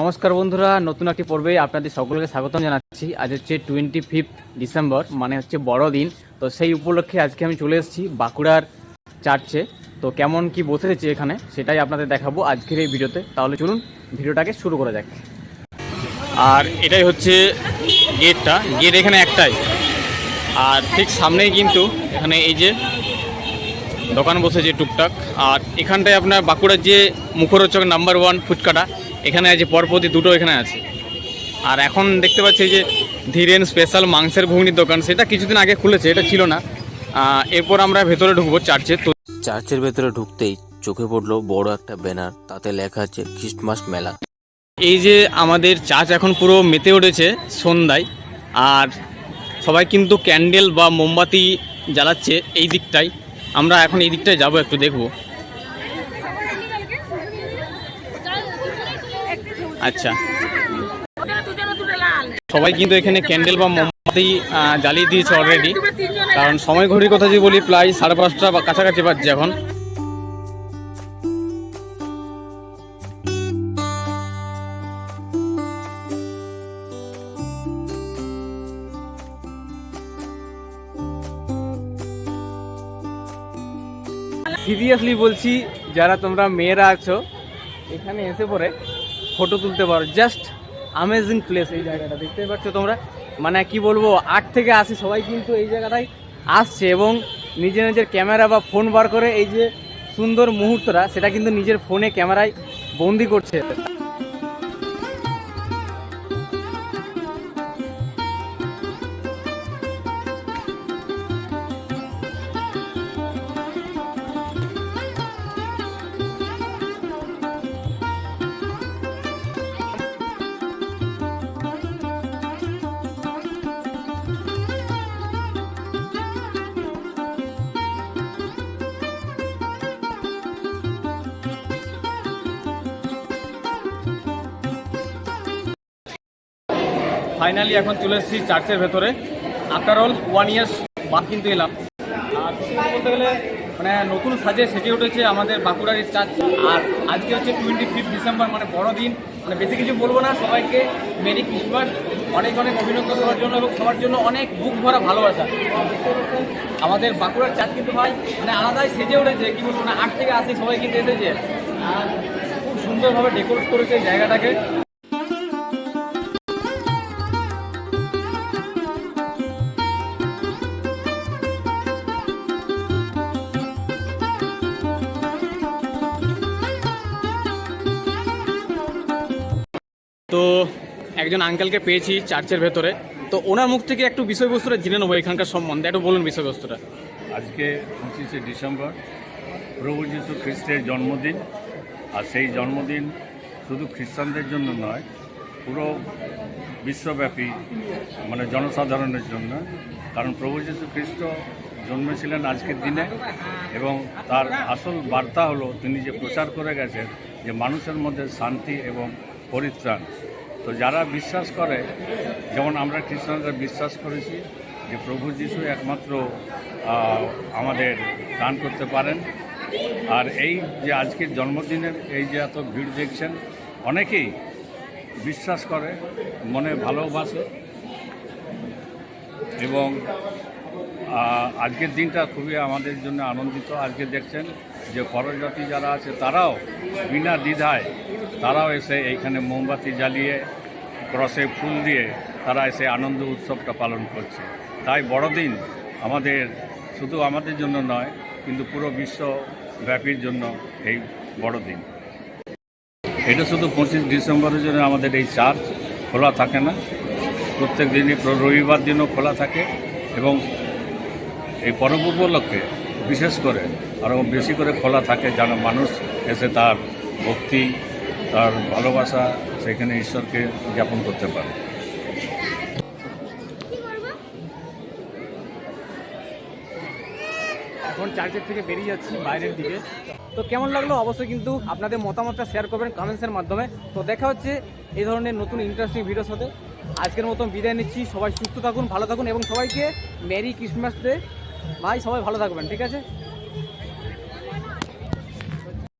নমস্কার বন্ধুরা, নতুন একটি পর্বে আপনাদের সকলকে স্বাগতম জানাচ্ছি। আজ হচ্ছে টোয়েন্টি ফিফথ ডিসেম্বর মানে হচ্ছে বড়দিন। তো সেই উপলক্ষে আজকে আমি চলে এসেছি বাঁকুড়ার চার্চে তো কেমন কি বসেছে এখানে, সেটাই আপনাদের দেখাবো আজকের এই ভিডিওতে। তাহলে চলুন ভিডিওটাকে শুরু করা যাক। আর এটাই হচ্ছে গেটটা, গেট এখানে একটাই। আর ঠিক সামনেই কিন্তু এখানে এই যে দোকান বসেছে টুকটাক। আর এখানটায় আপনার বাঁকুড়ার যে মুখরোচক নাম্বার ওয়ান ফুচকাটা এখানে আছে পরপতি দুটো এখানে আছে। আর এখন দেখতে পাচ্ছি যে ধীরেন স্পেশাল মাংসের ঘুগনির দোকান সেটা কিছুদিন আগে খুলেছে এটা ছিল না। এরপর আমরা ভেতরে ঢুকবো চার্চে তো চার্চের ভেতরে ঢুকতেই চোখে পড়ল বড় একটা ব্যানার তাতে লেখা আছে খ্রিস্টমাস মেলা। এই যে আমাদের চার্চ এখন পুরো মেতে উঠেছে সন্ধ্যায় আর সবাই কিন্তু ক্যান্ডেল বা মোমবাতি জ্বালাচ্ছে এই দিকটাই আমরা এখন এই দিকটায় যাব একটু দেখব। আচ্ছা। সবাই কিন্তু এখানে ক্যান্ডেল বা মোমবাতি জ্বালিয়ে দিয়েছে অলরেডি কারণ সময় ঘড়ির কথা যদি বলি প্রায় সাড়ে পাঁচটা বা কাছাকাছি বাজছে এখন। সিরিয়াসলি বলছি যারা তোমরা মেয়েরা আছো এখানে এসে পরে ফটো তুলতে পারো। জাস্ট আমেজিং প্লেস এই জায়গাটা দেখতে পাচ্ছ তোমরা? মানে কি বলব, আট থেকে আসি সবাই কিন্তু এই জায়গাটাই আসছে এবং নিজের নিজের ক্যামেরা বা ফোন বার করে এই যে সুন্দর মুহূর্তটা, সেটা কিন্তু নিজের ফোনে ক্যামেরায় বন্দি করছে। ফাইনালি এখন চলে এসেছি চার্চের ভেতরে। আফটার অল ওয়ান ইয়ার্স বাদ কিন্তু এলাম। আর বলতে গেলে মানে নতুন সাজে সেজে উঠেছে আমাদের বাঁকুড়ার চার্চ। আর আজকে হচ্ছে টোয়েন্টি ফিফথ ডিসেম্বর মানে বড়দিন মানে বেশি কিছু বলব না, সবাইকে মেরি ক্রিসমাস, অনেক অনেক অভিনন্দন সবার জন্য এবং সবার জন্য অনেক বুক ভরা ভালোবাসা। আমাদের বাঁকুড়ার চার্চ কিন্তু ভাই মানে আলাদাই সেজে উঠেছে, কি বলব না, আট থেকে আসি সবাই কিন্তু এসেছে। আর খুব সুন্দরভাবে ডেকোরেট করেছে জায়গাটাকে। তো একজন আঙ্কেলকে পেয়েছি চার্চের ভেতরে। তো ওনার মুখ থেকে একটু বিষয়বস্তুটা জেনে নেব এখানকার সম্বন্ধে। একটু বলুন বিষয়বস্তুটা। আজকে পঁচিশে ডিসেম্বর প্রভু যীশু খ্রিস্টের জন্মদিন। আর সেই জন্মদিন শুধু খ্রিস্টানদের জন্য নয়, পুরো বিশ্বব্যাপী মানে জনসাধারণের জন্য। কারণ প্রভু যীশু খ্রিস্ট জন্মেছিলেন আজকের দিনে এবং তার আসল বার্তা হলো, তিনি যে প্রচার করে গেছেন যে মানুষের মধ্যে শান্তি এবং পরিত্রাণ। তো যারা বিশ্বাস করে, যেমন আমরা খ্রিস্টানরা বিশ্বাস করেছি যে প্রভু যিশু একমাত্র আমাদের দান করতে পারেন। আর এই যে আজকের জন্মদিনের, এই যে এত ভিড় দেখছেন, অনেকেই বিশ্বাস করে, মনে ভালোবাসে এবং আজকের দিনটা খুবই আমাদের জন্য আনন্দিত। আজকে দেখছেন যে পরজাতি যারা আছে, তারাও বিনা দ্বিধায় তারাও এসে এইখানে মোমবাতি জ্বালিয়ে, ক্রসে ফুল দিয়ে তারা এসে আনন্দ উৎসবটা পালন করছে। তাই বড়দিন আমাদের শুধু আমাদের জন্য নয়, কিন্তু পুরো বিশ্বব্যাপীর জন্য এই বড়দিন। এটা শুধু পঁচিশ ডিসেম্বরের জন্য আমাদের এই চার্চ খোলা থাকে না। প্রত্যেক দিনই রবিবার দিনও খোলা থাকে এবং এই পরব উপলক্ষে বিশেষ করে আরও বেশি করে খোলা থাকে যেন মানুষ এসে তার ভক্তি তার ভালোবাসা সেখানে ঈশ্বরকে জ্ঞাপন করতে পারে। এখন চার্চের থেকে বেরিয়ে যাচ্ছি বাইরের দিকে। তো কেমন লাগল? অবশ্যই কিন্তু আপনাদের মতামতটা শেয়ার করবেন কমেন্টসের মাধ্যমে। তো দেখা হচ্ছে এই ধরনের নতুন ইন্টারেস্টিং ভিডিওর সাথে। আজকের মতন বিদায় নিচ্ছি। সবাই সুস্থ থাকুন, ভালো থাকুন এবং সবাইকে মেরি ক্রিসমাস ডে ভাই, সবাই ভালো থাকবেন, ঠিক আছে?